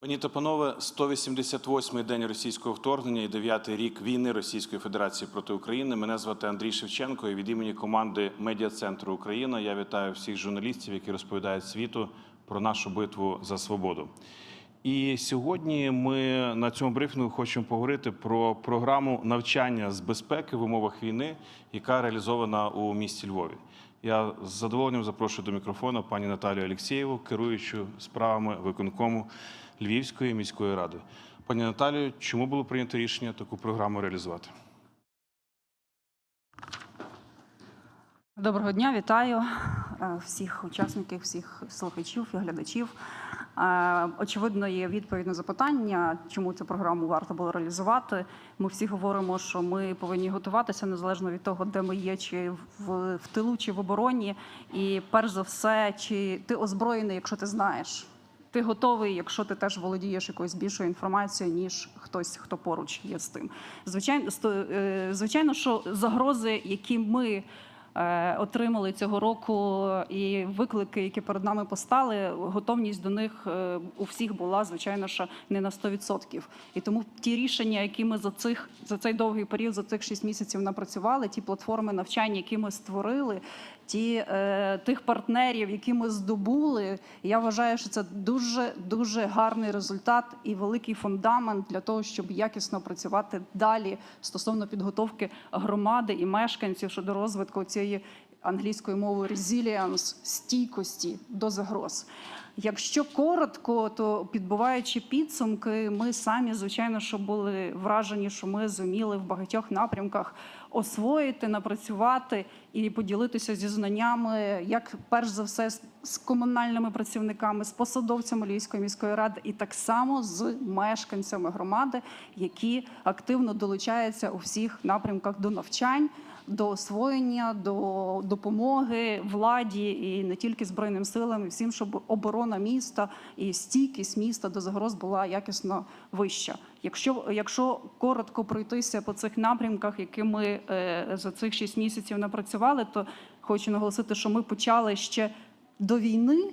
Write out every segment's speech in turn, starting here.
Пані та панове, 188-й день російського вторгнення і 9-й рік війни Російської Федерації проти України. Мене звати Андрій Шевченко. І від імені команди Медіа Центру Україна я вітаю всіх журналістів, які розповідають світу про нашу битву за свободу. І сьогодні ми на цьому брифінгу хочемо поговорити про програму навчання з безпеки в умовах війни, яка реалізована у місті Львові. Я з задоволенням запрошую до мікрофону пані Наталію Олексєєву, керуючу справами виконкому Львівської міської ради. Пані Наталію, чому було прийнято рішення таку програму реалізувати? Доброго дня, вітаю е, всіх учасників, всіх слухачів і глядачів. Е, Очевидно, є відповідь на запитання, чому цю програму варто було реалізувати. Ми всі говоримо, що ми повинні готуватися незалежно від того, де ми є, чи в, в тилу, чи в обороні. І перш за все, чи ти озброєний, якщо ти знаєш. Ти готовий, якщо ти теж володієш якоюсь більшою інформацією, ніж хтось, хто поруч є з тим. Звичайно, е, звичайно, що загрози, які ми е, отримали цього року, і виклики, які перед нами постали, готовність до них е, у всіх була, звичайно, що не на 100%. І тому ті рішення, які ми за цих за цей довгий період, за цих 6 місяців напрацювали, ті платформи навчання, які ми створили, ті е, тих партнерів, які ми здобули, я вважаю, що це дуже дуже гарний результат і великий фундамент для того, щоб якісно працювати далі стосовно підготовки громади і мешканців щодо розвитку цієї англійською мовою resilience, стійкості до загроз. Якщо коротко, то підбиваючи підсумки, ми самі, звичайно, що були вражені, що ми зуміли в багатьох напрямках освоїти, напрацювати і поділитися зі знаннями, як перш за все з- комунальними працівниками, з посадовцями Львівської міської ради, і так само з мешканцями громади, які активно долучаються у всіх напрямках до навчань. До освоєння, до допомоги владі і не тільки збройним силам, і всім, щоб оборона міста і стійкість міста до загроз була якісно вища. Якщо, якщо коротко пройтися по цих напрямках, які ми е, за цих шість місяців напрацювали, то хочу наголосити, що ми почали ще до війни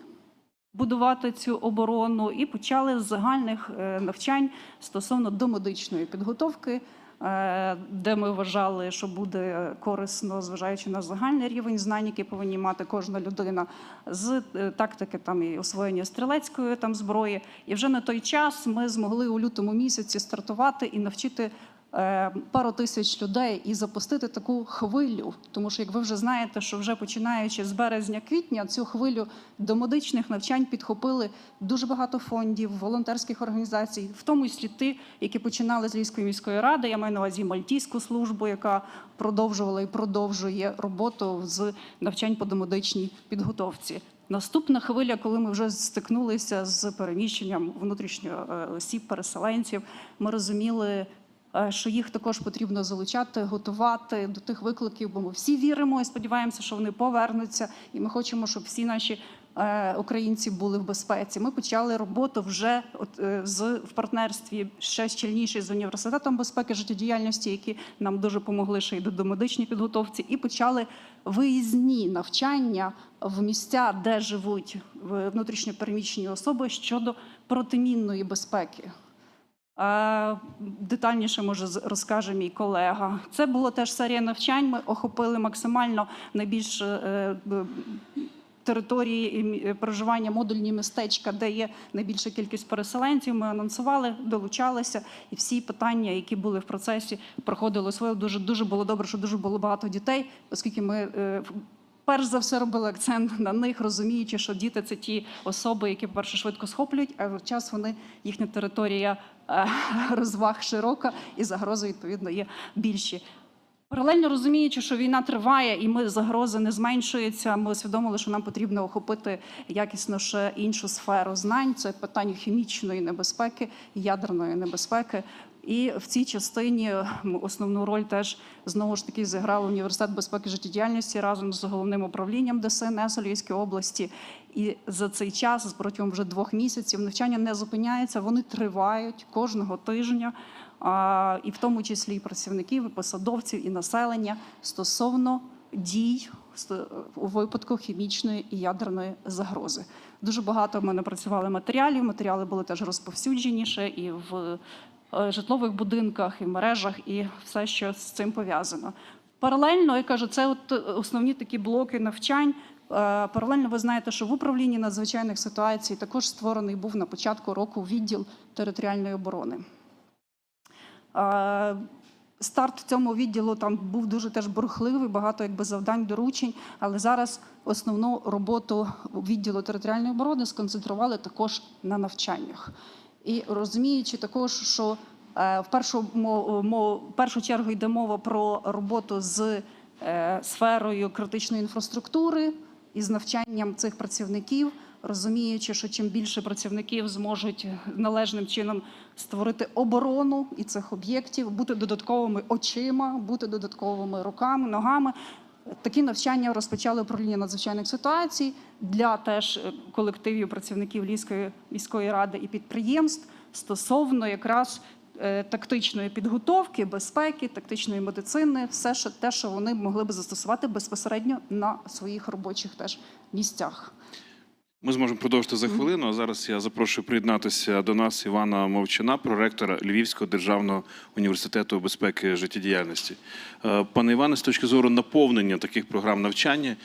будувати цю оборону і почали з загальних е, навчань стосовно домедичної підготовки. Е, Де ми вважали, що буде корисно, зважаючи на загальний рівень знань, які повинні мати кожна людина, з е, тактики там і освоєння стрілецької там зброї. І вже на той час ми змогли у лютому місяці стартувати і навчити пару тисяч людей і запустити таку хвилю. Тому що, як ви вже знаєте, що вже починаючи з березня-квітня цю хвилю до медичних навчань підхопили дуже багато фондів, волонтерських організацій, в тому числі ті, які починали з Львівської міської ради. Я маю на увазі Мальтійську службу, яка продовжувала і продовжує роботу з навчань по домедичній підготовці. Наступна хвиля, коли ми вже стикнулися з переміщенням внутрішньо е, осіб, переселенців, ми розуміли, е, що їх також потрібно залучати, готувати до тих викликів, бо ми всі віримо і сподіваємося, що вони повернуться, і ми хочемо, щоб всі наші е, українці були в безпеці. Ми почали роботу вже е, з в партнерстві ще щільніше з університетом безпеки життєдіяльності, які нам дуже допомогли ще й до домедичній підготовці, і почали виїзні навчання в місця, де живуть внутрішньопереміщені особи щодо протимінної безпеки. Е, Детальніше може розкаже мій колега. Це було теж серія навчань. Ми охопили максимально найбільш е, території е, проживання модульні містечка, де є найбільша кількість переселенців. Ми анонсували, долучалися, і всі питання, які були в процесі, проходили своє. Дуже дуже було добре, що дуже було багато дітей, оскільки ми. Перш за все робили акцент на них, розуміючи, що діти це ті особи, які, по-перше, швидко схоплюють, а в час вони їхня територія е, розваг широка і загрози відповідно є більші. Паралельно розуміючи, що війна триває і ми загрози не зменшується, ми усвідомили, що нам потрібно охопити якісно ще іншу сферу знань. Це питання хімічної небезпеки, ядерної небезпеки. І в цій частині основну роль теж знову ж таки зіграв університет безпеки життєдіяльності разом з головним управлінням ДСНС у Львівській області. І за цей час, протягом вже двох місяців, навчання не зупиняється, вони тривають кожного тижня і в тому числі і працівників, і посадовців, і населення стосовно дій ст- у випадку хімічної і ядерної загрози. Дуже багато в мене працювали матеріалів. Матеріали були теж розповсюдженіше і в е, житлових будинках, і мережах, і все, що з цим пов'язано. Паралельно я кажу, це от е, основні такі блоки навчань. Е, Паралельно ви знаєте, що в управлінні надзвичайних ситуацій також створений був на початку року відділ територіальної оборони. Е, Старт цьому відділу там був дуже теж бурхливий, багато якби завдань, доручень. Але зараз основну роботу відділу територіальної оборони сконцентрували також на навчаннях. І розуміючи також, що е, в першу, в першу чергу йде мова про роботу з е, сферою критичної інфраструктури і з навчанням цих працівників, розуміючи, що чим більше працівників зможуть належним чином створити оборону і цих об'єктів, бути додатковими очима, бути додатковими руками, ногами. Такі навчання розпочали управління надзвичайних ситуацій для теж е, колективів працівників Львівської міської ради і підприємств стосовно якраз е, тактичної підготовки, безпеки, тактичної медицини, все що те, що вони могли би застосувати безпосередньо на своїх робочих теж місцях. Ми зможемо продовжити за хвилину. А зараз я запрошую приєднатися до нас Івана Мовчана, проректора Львівського державного університету безпеки життєдіяльності. Е, Пане Іване, з точки зору наповнення таких програм навчання,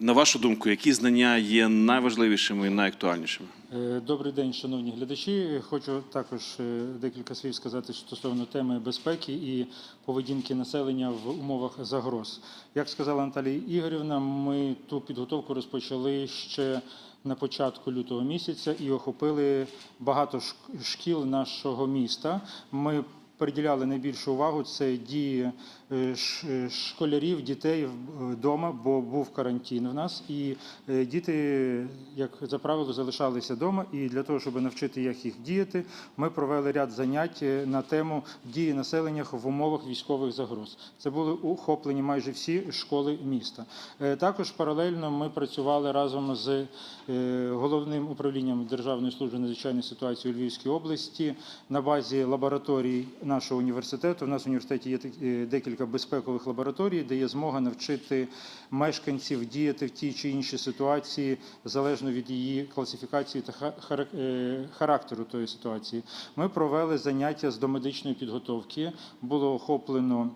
на вашу думку, які знання є найважливішими і найактуальнішими? Е, Добрий день, шановні глядачі. Хочу також е, декілька слів сказати стосовно теми безпеки і поведінки населення в умовах загроз. Як сказала Наталія Ігорівна, ми ту підготовку розпочали ще на початку лютого місяця і охопили багато шк- шкіл нашого міста. Ми приділяли найбільшу увагу це дії е, е, школярів, дітей вдома, бо був карантин в нас, і е, діти, як за правило, залишалися вдома. І для того, щоб навчити як їх діяти, ми провели ряд занять е, на тему дії населення в умовах військових загроз. Це були охоплені майже всі школи міста. Е, Також паралельно ми працювали разом з е, головним управлінням Державної служби надзвичайних ситуацій у Львівській області на базі лабораторій нашого університету. У нас в університеті є е, декілька безпекових лабораторій, де є змога навчити мешканців діяти в тій чи іншій ситуації залежно від її класифікації та е, характеру тої ситуації. Ми провели заняття з домедичної підготовки. Було охоплено.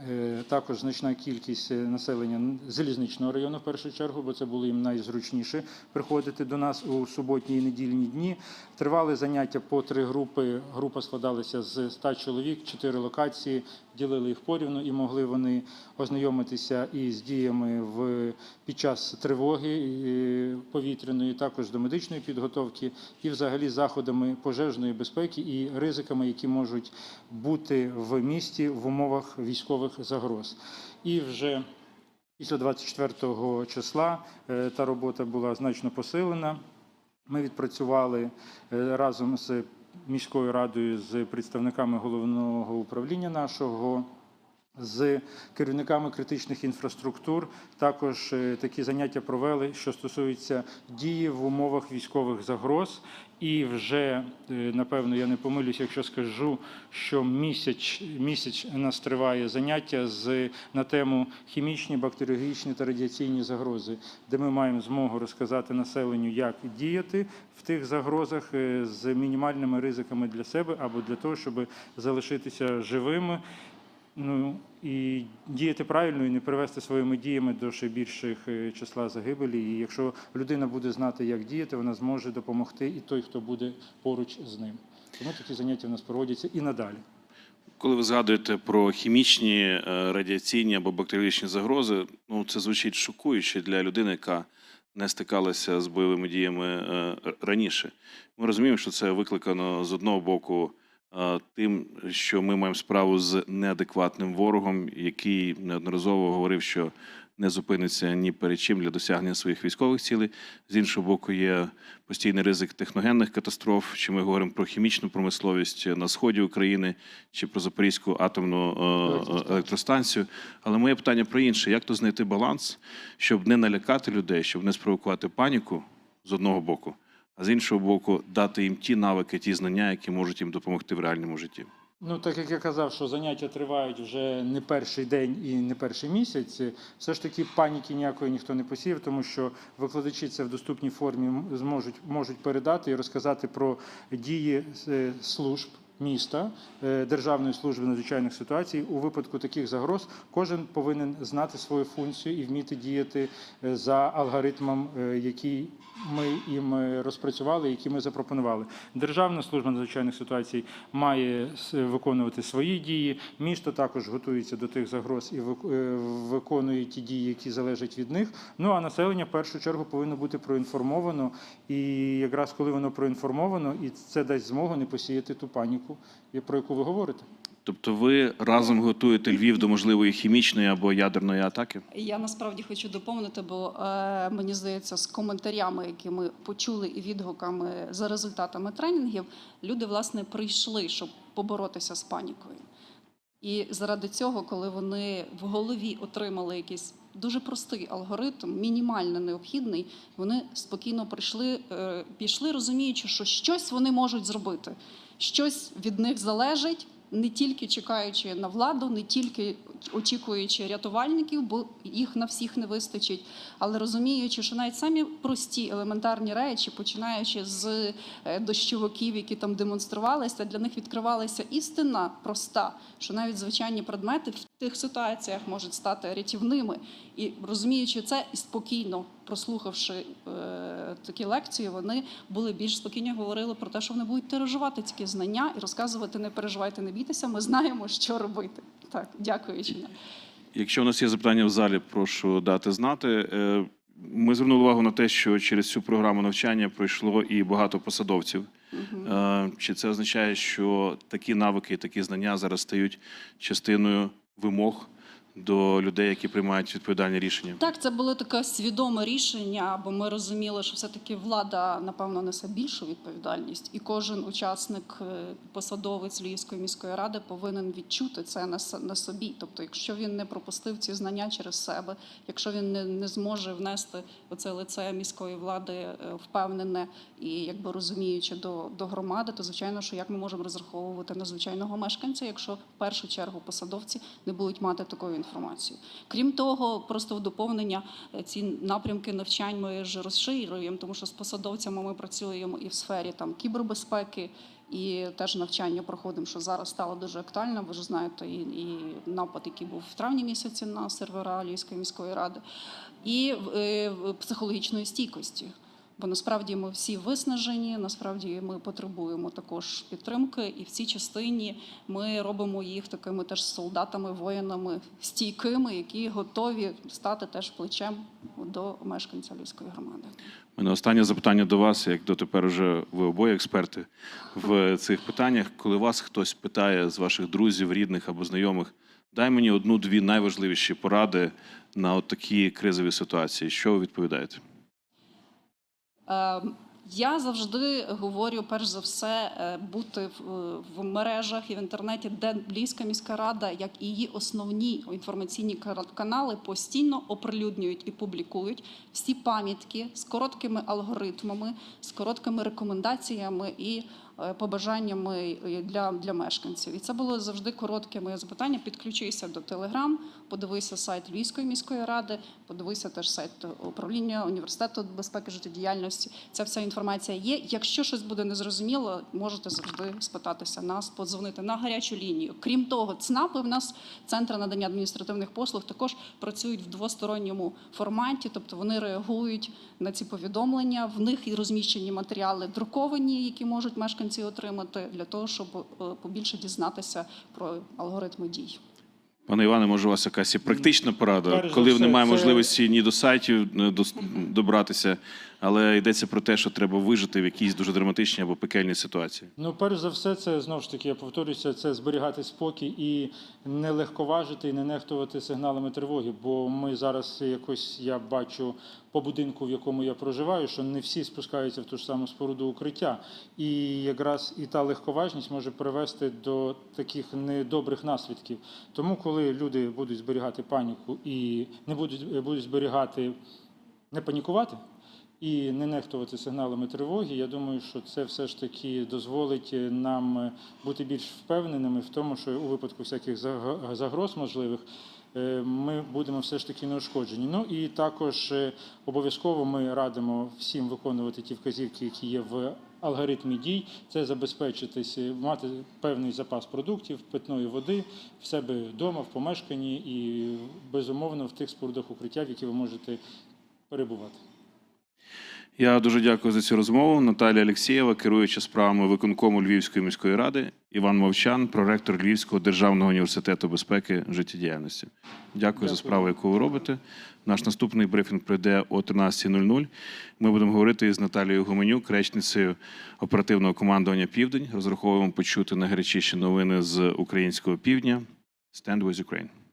Е, Також значна кількість е, населення залізничного району, в першу чергу, бо це було їм найзручніше приходити до нас у суботні і недільні дні. Тривали заняття по три групи. Група складалася з 100 чоловік, чотири локації, ділили їх порівну і могли вони ознайомитися із діями в під час тривоги е, повітряної, також до медичної підготовки, і взагалі заходами пожежної безпеки і ризиками, які можуть бути в місті в умовах військових загроз. І вже після 24 числа е, та робота була значно посилена. Ми відпрацювали е, разом з міською радою, з представниками головного управління нашого. З керівниками критичних інфраструктур також е, такі заняття провели, що стосується дії в умовах військових загроз. І вже е, напевно я не помилюсь, якщо скажу, що місяць місяць нас триває заняття з на тему хімічні, бактеріологічні та радіаційні загрози, де ми маємо змогу розказати населенню, як діяти в тих загрозах е, з мінімальними ризиками для себе або для того, щоб залишитися живими. Ну і діяти правильно і не привести своїми діями до ще більших е, числа загибелі. І якщо людина буде знати, як діяти, вона зможе допомогти і той, хто буде поруч з ним. Тому такі заняття в нас проводяться і надалі. Коли ви згадуєте про хімічні, е, радіаційні або бактеріологічні загрози, ну це звучить шокуюче для людини, яка не стикалася з бойовими діями е, раніше. Ми розуміємо, що це викликано з одного боку тим, що ми маємо справу з неадекватним ворогом, який неодноразово говорив, що не зупиниться ні перед чим для досягнення своїх військових цілей. З іншого боку, є постійний ризик техногенних катастроф. Чи ми говоримо про хімічну промисловість на сході України, чи про Запорізьку атомну е, електростанцію. Але моє питання про інше: як то знайти баланс, щоб не налякати людей, щоб не спровокувати паніку з одного боку, а з іншого боку, дати їм ті навики, ті знання, які можуть їм допомогти в реальному житті. Ну, так як я казав, що заняття тривають вже не перший день і не перший місяць, все ж таки паніки ніякої ніхто не посіяв, тому що викладачі це в доступній формі зможуть можуть передати і розказати про дії е, служб. Міста е, Державної служби надзвичайних ситуацій у випадку таких загроз кожен повинен знати свою функцію і вміти діяти е, за алгоритмом, е, який ми їм розпрацювали, який ми запропонували. Державна служба надзвичайних ситуацій має виконувати свої дії. Місто також готується до тих загроз і виконує ті дії, які залежать від них. Ну а населення в першу чергу повинно бути проінформовано. І якраз коли воно проінформовано, і це дасть змогу не посіяти ту паніку, і- про яку ви говорите. Тобто ви разом готуєте Львів до можливої хімічної або ядерної атаки? Я насправді хочу доповнити, бо е, мені здається, з коментарями, які ми почули, і відгуками за результатами тренінгів, люди власне прийшли, щоб поборотися з панікою. І заради цього, коли вони в голові отримали якийсь дуже простий алгоритм, мінімально необхідний, вони спокійно прийшли, е, пішли, розуміючи, що щось вони можуть зробити, щось від них залежить, не тільки чекаючи на владу, не тільки очікуючи рятувальників, бо їх на всіх не вистачить, але розуміючи, що навіть самі прості елементарні речі, починаючи з е, дощовиків, які там демонструвалися, для них відкривалася істина проста, що навіть звичайні предмети в тих ситуаціях можуть стати рятівними. І розуміючи це і спокійно прослухавши е, такі лекції, вони були більш спокійні, говорили про те, що вони будуть тиражувати ці знання і розказувати: не переживайте, не бійтеся. Ми знаємо, що робити. Так, дякую. Якщо у нас є запитання в залі, прошу дати знати. Е, Ми звернули увагу на те, що через цю програму навчання пройшло і багато посадовців. Е, Чи це означає, що такі навики, такі знання зараз стають частиною вимог до людей, які приймають відповідальні рішення? Так, це було таке свідоме рішення, бо ми розуміли, що все-таки влада, напевно, несе більшу відповідальність, і кожен учасник, е, посадовець Львівської міської ради повинен відчути це на, собі. Тобто, якщо він не пропустив ці знання через себе, якщо він не, не зможе внести оце лице міської влади е, впевнене і якби розуміючи до, до громади, то звичайно, що як ми можемо розраховувати на звичайного мешканця, якщо в першу чергу посадовці не будуть мати такої. Крім того, просто в доповнення е, ці напрямки навчань ми ж розширюємо, тому що з посадовцями ми працюємо і в сфері там кібербезпеки. І теж навчання проходимо, що зараз стало дуже актуально. Ви ж знаєте, і, і напад, який був в травні місяці на сервера Львівської міської ради, і е, в- психологічної стійкості. Бо насправді ми всі виснажені, насправді ми потребуємо також підтримки, і в цій частині ми робимо їх такими теж солдатами, воїнами стійкими, які готові стати теж плечем до мешканця Львівської громади. Мене останнє запитання до вас, як дотепер уже ви обоє експерти в цих питаннях. Коли вас хтось питає з ваших друзів, рідних або знайомих, дай мені одну-дві найважливіші поради на такі кризові ситуації. Що ви відповідаєте? Е, Я завжди говорю, перш за все, е, бути в, в мережах і в інтернеті, де Львівська міська рада, як і її основні інформаційні канали, постійно оприлюднюють і публікують всі пам'ятки з короткими алгоритмами, з короткими рекомендаціями і е, побажаннями е, для, для мешканців. І це було завжди коротке моє запитання. Підключися до Телеграм, подивися сайт Львівської міської ради, подивися теж сайт управління університету безпеки життєдіяльності. Ця вся інформація є. Якщо щось буде незрозуміло, можете завжди спитатися нас, подзвонити на гарячу лінію. Крім того, ЦНАПи в нас центри надання адміністративних послуг також працюють в двосторонньому форматі, тобто вони реагують на ці повідомлення. В них і розміщені матеріали друковані, які можуть мешканці отримати для того, щоб е, побільше дізнатися про алгоритми дій. Пане Іване, може, у вас якась практична порада, Перш коли все, немає це- можливості ні до сайтів не дос- добратися, але йдеться про те, що треба вижити в якійсь дуже драматичній або пекельній ситуації. Ну, перш за все, це знову ж таки, я повторюся, це зберігати спокій і не легковажити і не нехтувати сигналами тривоги. Бо ми зараз якось я бачу по будинку, в якому я проживаю, що не всі спускаються в ту ж саму споруду укриття. І якраз і та легковажність може привести до таких недобрих наслідків. Тому, коли люди будуть зберігати паніку і не будуть, будуть зберігати, не панікувати. І не нехтувати сигналами тривоги. Я думаю, що це все ж таки дозволить нам е, бути більш впевненими в тому, що у випадку всяких заг- загроз можливих е, ми будемо все ж таки неушкоджені. Ну і також е, обов'язково ми радимо всім виконувати ті вказівки, які є в алгоритмі дій. Це забезпечитись, е, мати певний запас продуктів, питної води в себе вдома, в помешканні і безумовно в тих спорудах укриття, в які ви можете перебувати. Я дуже дякую за цю розмову. Наталія Алєксєєва, керуюча справами виконкому Львівської міської ради, Іван Мовчан, проректор Львівського державного університету безпеки життєдіяльності. Дякую, за справу, яку ви робите. Наш наступний брифінг прийде о 13.00. Ми будемо говорити із Наталією Гуменюк, речницею оперативного командування Південь. Розраховуємо почути найгарячіші новини з українського півдня. Stand with Ukraine.